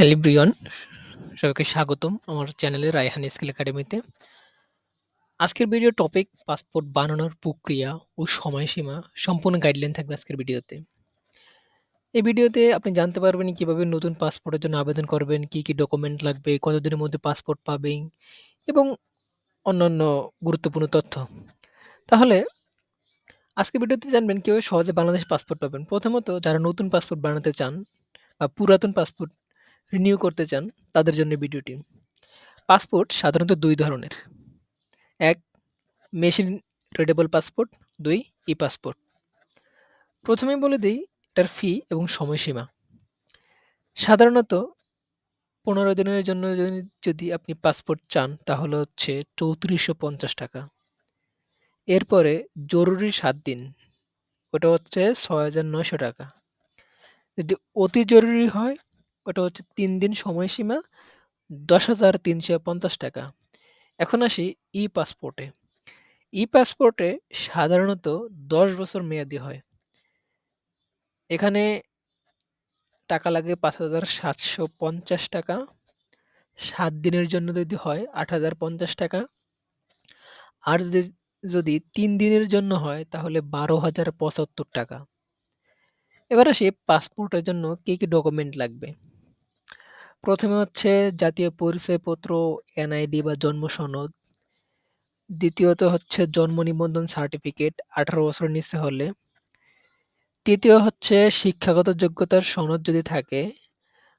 Hello everyone, সবাইকে স্বাগতম আমার চ্যানেলে রায়হান স্কিল একাডেমিতে। আজকের ভিডিও টপিক, পাসপোর্ট বানানোর প্রক্রিয়া ও সময়সীমা সম্পূর্ণ গাইডলাইন থাকবে আজকের ভিডিওতে। এই ভিডিওতে আপনি জানতে পারবেন কীভাবে নতুন পাসপোর্টের জন্য আবেদন করবেন, কি কি ডকুমেন্ট লাগবে, কতদিনের মধ্যে পাসপোর্ট পাবেন এবং অন্যান্য গুরুত্বপূর্ণ তথ্য। তাহলে আজকে ভিডিওতে জানবেন কীভাবে সহজে বাংলাদেশ পাসপোর্ট পাবেন। প্রথমত, যারা নতুন পাসপোর্ট বানাতে চান বা পুরাতন পাসপোর্ট রিনিউ করতে চান, তাদের জন্য ভিডিওটি পাসপোর্ট সাধারণত দুই ধরনের। এক মেশিন রিডেবল পাসপোর্ট দুই ই পাসপোর্ট প্রথমে বলে দিই, এটার ফি এবং সময়সীমা। সাধারণত পনেরো দিনের জন্য যদি আপনি পাসপোর্ট চান, তাহলে হচ্ছে চৌত্রিশশো পঞ্চাশ টাকা। এরপরে জরুরি সাত দিন। ওটা হচ্ছে ছয় হাজার নয়শো টাকা। যদি অতি জরুরি হয় ওটা হচ্ছে তিন দিন সময়সীমা, দশ হাজার তিনশো পঞ্চাশ টাকা। এখন আসি ই পাসপোর্টে ই পাসপোর্টে সাধারণত দশ বছর মেয়াদি হয়। এখানে টাকা লাগে পাঁচ হাজার সাতশো পঞ্চাশ টাকা। সাত দিনের জন্য যদি হয় আট হাজার পঞ্চাশ টাকা। আর যদি যদি তিন দিনের জন্য হয় তাহলে বারো হাজার পঁচাত্তর টাকা। এবার আসি পাসপোর্টের জন্য কী কী ডকুমেন্ট লাগবে? প্রথমে হচ্ছে জাতীয় পরিচয়পত্র, এনআইডি বা জন্ম সনদ। দ্বিতীয়ত হচ্ছে জন্ম নিবন্ধন সার্টিফিকেট আঠারো বছরের নিচে হলে। তৃতীয় হচ্ছে শিক্ষাগত যোগ্যতার সনদ যদি থাকে।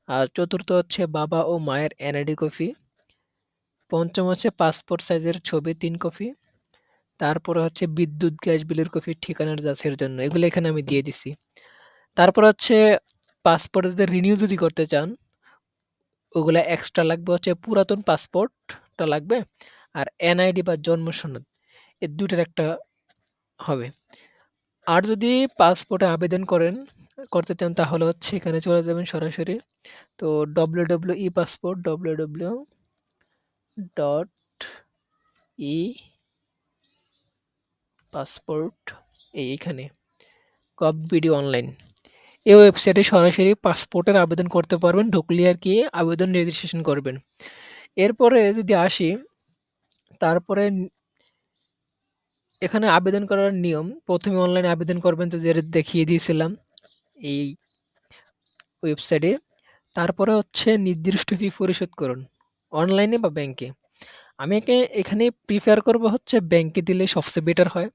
আর চতুর্থ হচ্ছে বাবা ও মায়ের এনআইডি কপি। পঞ্চম হচ্ছে পাসপোর্ট সাইজের ছবি তিন কপি। তারপরে হচ্ছে বিদ্যুৎ গ্যাস বিলের কপি ঠিকানার যাচাইয়ের জন্য। এগুলো এখানে আমি দিয়ে দিছি। তারপর হচ্ছে পাসপোর্ট যদি রিনিউ যদি করতে চান ওগুলা এক্সট্রা লাগবে হচ্ছে পুরাতন পাসপোর্টটা লাগবে আর এনআইডি বা জন্ম সনদ এই দুইটার একটা হবে। আর যদি পাসপোর্টে আবেদন করেন, করতে চান তাহলে হচ্ছে এখানে চলে যাবেন সরাসরি। তো W W E passport W W dot E passport এইখানে কব ভিডিও অনলাইন এই ওয়েবসাইটে সরাসরি পাসপোর্টের আবেদন করতে পারবেন, ঢুকলে আর কি আবেদন রেজিস্ট্রেশন করবেন। এরপরে যদি আসি, তারপরে এখানে আবেদন করার নিয়ম, প্রথমে অনলাইনে আবেদন করবেন তো যেটা দেখিয়ে দিয়েছিলাম এই ওয়েবসাইটে তারপরে হচ্ছে নির্দিষ্ট ফি পরিশোধ করুন অনলাইনে বা ব্যাংকে আমি একে এখানে প্রিফার করব হচ্ছে ব্যাংকে দিলে সবচেয়ে বেটার হয়।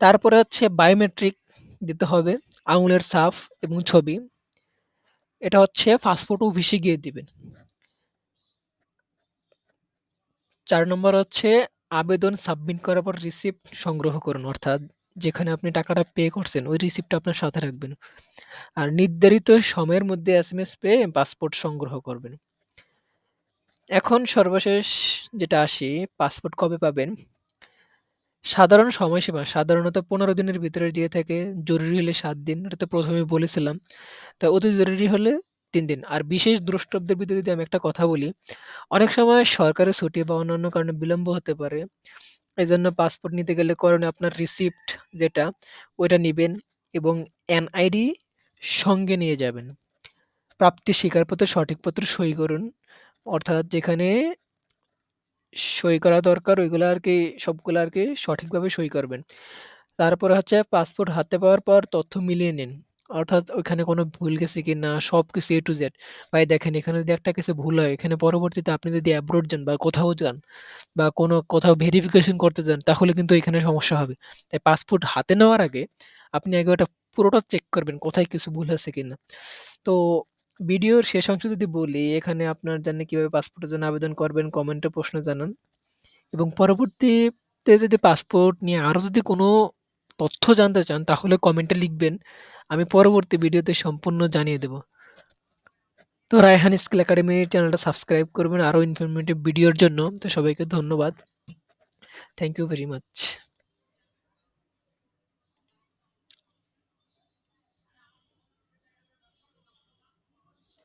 তারপরে হচ্ছে বায়োমেট্রিক দিতে হবে আঙুলের সাফ এবং ছবি। এটা হচ্ছে পাসপোর্ট অফিসে গিয়ে দিবেন। চার নম্বর হচ্ছে আবেদন সাবমিট করার পর রিসিপ্ট সংগ্রহ করুন, অর্থাৎ যেখানে আপনি টাকাটা পে করছেন, ওই রিসিপ্টটা আপনার সাথে রাখবেন। আর নির্ধারিত সময়ের মধ্যে এস এম এস পেয়ে পাসপোর্ট সংগ্রহ করবেন। এখন সর্বশেষ যেটা আসি পাসপোর্ট কবে পাবেন? সাধারণ সময়সীমা সাধারণত পনেরো দিনের ভিতরে দিয়ে থাকে, জরুরি হলে সাত দিন, এটা তো বলেছিলাম। তা অতি জরুরি হলে তিন দিন। আর বিশেষ দ্রষ্টব্যের ভিতরে যদি আমি একটা কথা বলি, অনেক সময় সরকারি ছুটি বা অন্যান্য কারণে বিলম্ব হতে পারে। এই জন্য পাসপোর্ট নিতে গেলে করণে আপনার রিসিপ্ট যেটা, ওইটা নেবেন এবং এনআইডি সঙ্গে নিয়ে যাবেন। প্রাপ্তি স্বীকারপত্র সঠিক পত্র সই করুন। অর্থাৎ যেখানে সই করা দরকার, ওইগুলো আর কি সবগুলো আর কি সঠিকভাবে সই করবেন। তারপরে হচ্ছে পাসপোর্ট হাতে পাওয়ার পর তথ্য মিলিয়ে নিন। অর্থাৎ ওইখানে কোনো ভুল গেছে কি না সব কিছু এ টু জেড। ভাই দেখেন, এখানে যদি একটা কিছু ভুল হয়, এখানে পরবর্তীতে আপনি যদি অ্যাব্রোড যান বা কোথাও যান বা কোনো কোথাও ভেরিফিকেশন করতে যান, তাহলে কিন্তু এখানে সমস্যা হবে। তাই পাসপোর্ট হাতে নেওয়ার আগে আপনি আগে ওটা পুরোটা চেক করবেন কোথায় কিছু ভুল আছে কি না তো ভিডিওর শেষ অংশ যদি বলি, এখানে আপনার জন্য কীভাবে পাসপোর্টের জন্য আবেদন করবেন কমেন্টে প্রশ্ন জানান। এবং পরবর্তীতে যদি পাসপোর্ট নিয়ে আরও যদি কোনো তথ্য জানতে চান তাহলে কমেন্টে লিখবেন। আমি পরবর্তী ভিডিওতে সম্পূর্ণ জানিয়ে দেব। তো রায়হান স্কিল একাডেমি চ্যানেলটা সাবস্ক্রাইব করবেন আরও ইনফরমেটিভ ভিডিওর জন্য। তো সবাইকে ধন্যবাদ। Thank you very much.